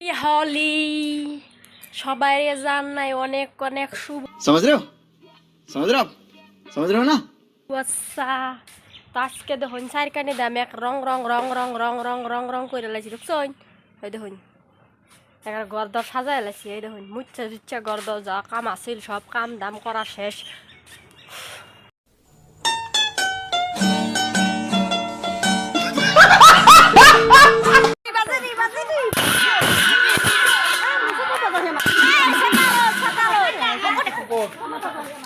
হলি সবাই জান নাই অনেক অনেক শুভ সমাজ রেও সমাজ রেও সমাজ রেও না? আচ্ছা তো আজকে দেখুন চারখানে দাম এক রং রং রং রং রং রং রং রং করে লাইছি দেখছই ওই দেখুন একটা গরদর সাজাই লাইছি এই দেখুন মুচ্ছা জুচ্ছা গরদর যা কাম আছিল সব কাম দাম করা শেষ।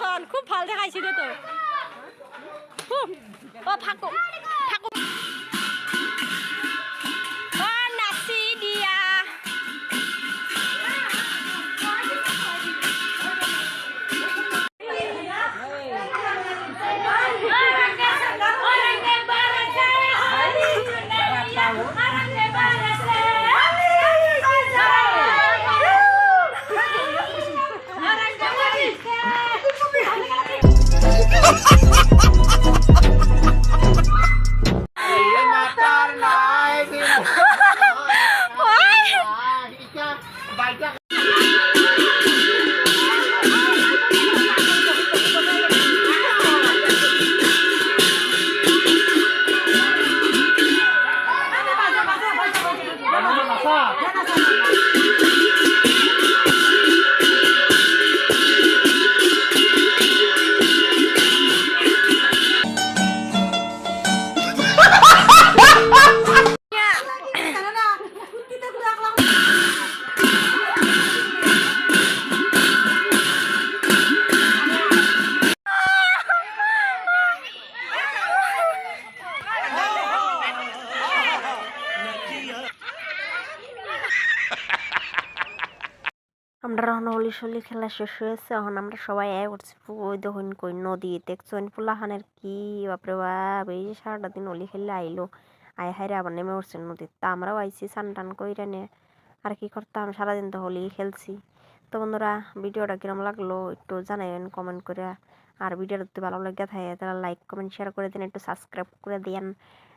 শোন খুব ভালো দেখাইছিলে তো ও ফাঁকো আমরা এখন হোলি শোলি খেলা শেষ হয়েছে, এখন আমরা সবাই আয় করছি ওই দেখুন কই নদী দেখছেন ফুলাহানের কি বাপরে বাপ, এই যে সারাটা দিন হোলি খেললে আইলো, আয় হাইরে আবার নেমে উঠছে নদীতে। তা আমরাও আইছি স্নান টান কইরা নিয়ে, আর কি করতাম? সারাদিন তো হোলি খেলছি। তো বন্ধুরা, ভিডিওটা কিরম লাগল একটু জানাবেন কমেন্ট করে আর ভিডিওটা যদি ভালো লাগে থাকে, তাহলে লাইক কমেন্ট শেয়ার করে দিন, একটু সাবস্ক্রাইব করে দিন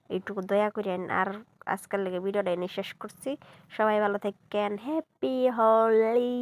এইটুকু দয়া করেন। আর আজকাল লেগে ভিডিওটা এনে শেষ করছি। সবাই ভালো থাকেন। হ্যাপি হোলি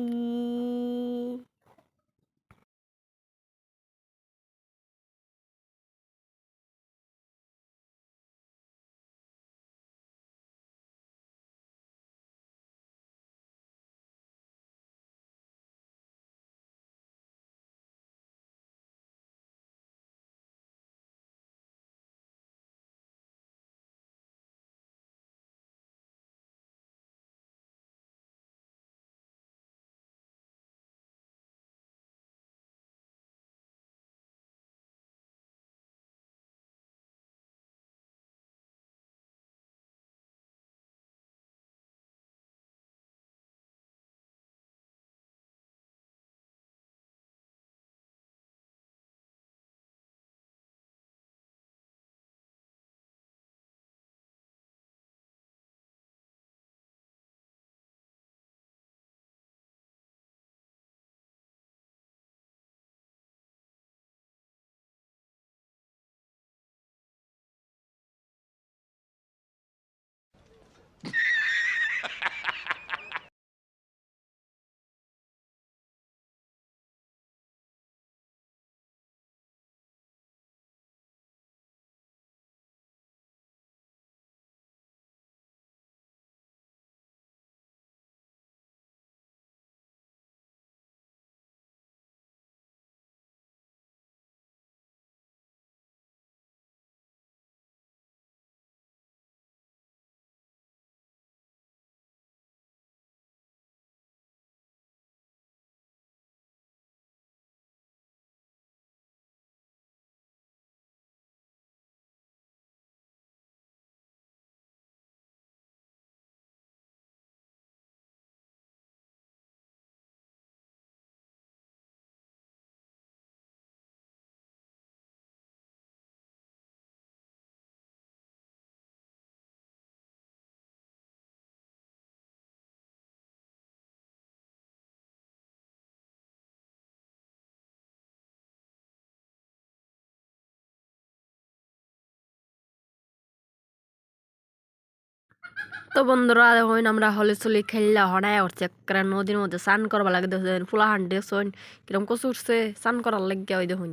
তো বন্ধুরা হইন আমরা হলে চলি খেললা হনায় উঠছে। কারণ নদীর মধ্যে স্নান করবা লাগে, দেখুন, ফুলা হান দেখছেন কিরম কচু উঠছে স্নান করার লাগে ওই দেখুন,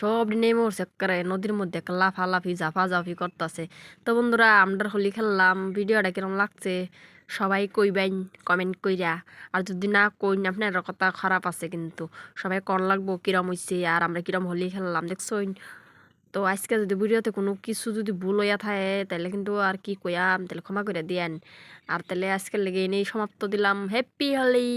সব নেমে উঠছে। করে নদীর মধ্যে লাফালাফি জাফি করতেছে। তো বন্ধুরা আমরা হোলি খেললাম, ভিডিওটা কিরম লাগছে, সবাই কইবেন, কমেন্ট কইরা। আর যদি না কইন আপনার কথা খারাপ আছে কিন্তু, সবাই কর লাগবো, কিরম হইছে, আর আমরা কিরম হোলি খেললাম, দেখছইন। তো আজকে যদি ভিডিওতে কোনো কিছু যদি ভুল হইয়া থাকে, তাহলে কিন্তু আর কি কইয়াম, তাহলে ক্ষমা করে দিয়েন। আর তাহলে আজকের লেগে এনেই সমাপ্ত দিলাম। হ্যাপি হোলি